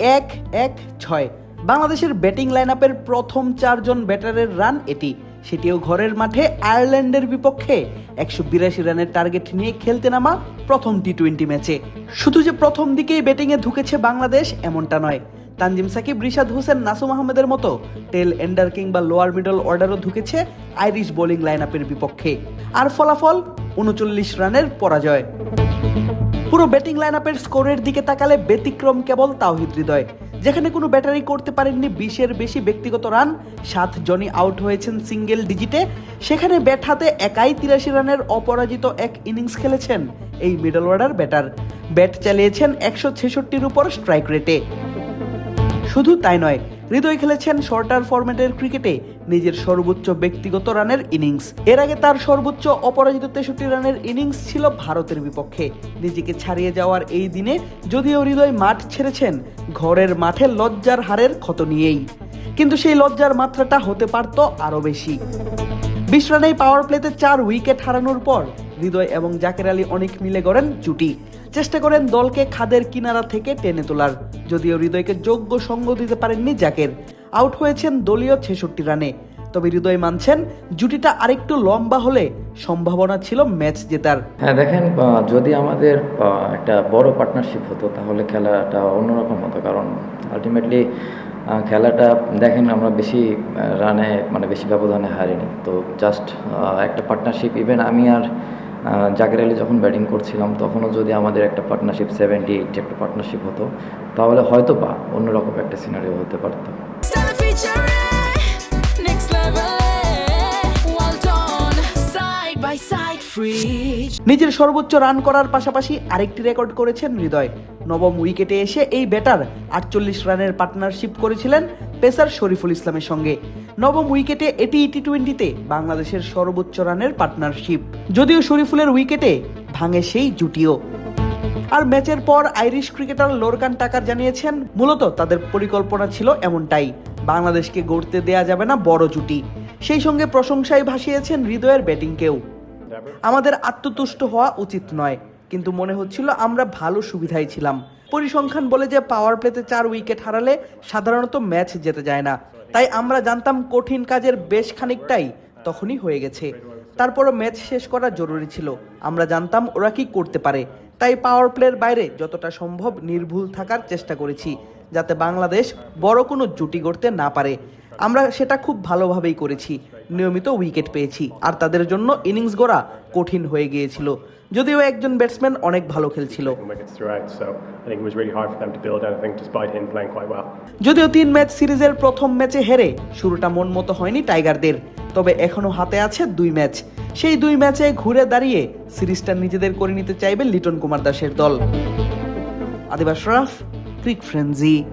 এক এক, ছয়। বাংলাদেশের ব্যাটিং লাইন আপের প্রথম চারজন ব্যাটারের রান এটি। সেটিও ঘরের মাঠে আয়ারল্যান্ডের বিপক্ষে একশো বিরাশি রানের টার্গেট নিয়ে খেলতে নামা প্রথম টি টোয়েন্টি ম্যাচে শুধু যে প্রথম দিকেই ব্যাটিংয়ে ঢুকেছে বাংলাদেশ, এমনটা নয়। তানজিম সাকিব, রিশাদ হোসেন, নাসুম আহমেদের মতো টেল এন্ডার কিংবা লোয়ার মিডল অর্ডারও ঢুকেছে আইরিশ বোলিং লাইন আপের বিপক্ষে। আর ফলাফল উনচল্লিশ রানের পরাজয়। পুরো ব্যাটিং লাইন আপের স্কোরের দিকে তাকালে ব্যতিক্রম কেবল তাওহিদ হৃদয়। যেখানে কোনো ব্যাটারি করতে পারেননি বিশের বেশি ব্যক্তিগত রান, সাত জনই আউট হয়েছেন সিঙ্গেল ডিজিটে সেখানে ব্যাট হাতে একাই তিরাশি রানের অপরাজিত এক ইনিংস খেলেছেন এই মিডল অর্ডার ব্যাটার ব্যাট চালিয়েছেন একশো ছেষট্টির উপর স্ট্রাইক রেটে শুধু তাই নয় হৃদয় খেলেছেন শর্টার ফরম্যাটের ক্রিকেটে নিজের সর্বোচ্চ ব্যক্তিগত রানের ইনিংস। এর আগে তার সর্বোচ্চ অপরাজিত তেষট্টি রানের ইনিংস ছিল ভারতের বিপক্ষে। নিজেকে ছাড়িয়ে যাওয়ার এই দিনে যদিও হৃদয় মাঠ ছেড়েছেন, ঘরের মাঠে লজ্জার হারের ক্ষত নিয়েই। কিন্তু সেই লজ্জার মাত্রাটা হতে পারত আরও বেশি। বিশ রানেই পাওয়ার প্লেতে চার উইকেট হারানোর পর হৃদয় এবং জাকের আলী অনেক মিলে গড়েন জুটি। চেষ্টা করেন দলকে খাদের কিনারা থেকে টেনে তোলার। যদিও হৃদয়কে যোগ্য সঙ্গ দিতে পারেননি জাকের। আউট হয়েছেন দলীয় ছেষট্টি রানে। তবে হৃদয় মানছেন জুটিটা আরেকটু লম্বা হলে সম্ভাবনা ছিল ম্যাচ জেতার। হ্যাঁ দেখেন যদি আমাদের একটা বড় পার্টনারশিপ হতো তাহলে খেলাটা অন্যরকম হতো। কারণ আলটিমেটলি খেলাটা দেখেন আমরা বেশি রানে মানে বেশি ব্যবধানে হারিনি। তো জাস্ট একটা পার্টনারশিপ ইভেন আমি আর জাকের আলী যখন ব্যাটিং করছিলাম তখনও যদি আমাদের একটা পার্টনারশিপ সেভেন্টি এইট একটা পার্টনারশিপ হতো তাহলে হয়তো বা অন্যরকম একটা সিনারিও হতে পারতো। নিজের সর্বোচ্চ রান করার পাশাপাশি আরেকটি রেকর্ড করেছেন হৃদয়। নবম উইকেটে এসে এই ব্যাটার আটচল্লিশ রানের পার্টনারশিপ করেছিলেন পেসার শরীফুল ইসলামের সঙ্গে। নবম উইকেটে এটি টি টোয়েন্টিতে বাংলাদেশের সর্বোচ্চ রানের পার্টনারশিপ। যদিও শরীফুলের উইকেটে ভাঙে সেই জুটিও। আর ম্যাচের পর আইরিশ ক্রিকেটার লোরকান টাকার জানিয়েছেন, মূলত তাদের পরিকল্পনা ছিল এমনটাই, বাংলাদেশকে গড়তে দেয়া যাবে না বড় জুটি। সেই সঙ্গে প্রশংসায় ভাসিয়েছেন হৃদয়ের ব্যাটিংকেও। আমাদের আত্মতুষ্ট হওয়া উচিত নয়। কিন্তু মনে হচ্ছিল আমরা ভালো সুবিধায় ছিলাম। পরিসংখ্যান বলে যে পাওয়ার প্লেতে চার উইকেট হারালে সাধারণত ম্যাচ যেতে যায় না। তাই আমরা জানতাম কঠিন কাজের বেশ খানিকটাই তখনই হয়ে গেছে। তারপরও ম্যাচ শেষ করা জরুরি ছিল। আমরা জানতাম ওরা কি করতে পারে। তাই পাওয়ার প্লের বাইরে যতটা সম্ভব নির্ভুল থাকার চেষ্টা করেছি, যাতে বাংলাদেশ বড় কোনো জুটি গড়তে না পারে। আমরা সেটা খুব ভালোভাবেই করেছি। নিয়মিত উইকেট পেয়েছি। আর তাদের জন্য ইনিংস গড়া কঠিন হয়ে গিয়েছিল। যদিও একজন ব্যাটসম্যান অনেক ভালো খেলছিল. যদিও তিন ম্যাচ সিরিজের প্রথম ম্যাচে হেরে শুরুটা মন মতো হয়নি টাইগারদের তবে এখনও হাতে আছে দুই ম্যাচ সেই দুই ম্যাচে ঘুরে দাঁড়িয়ে সিরিজটা নিজেদের করে নিতে চাইবে লিটন কুমার দাসের দল। আদিবাস রাফ ক্রিক ফ্রেন্সি।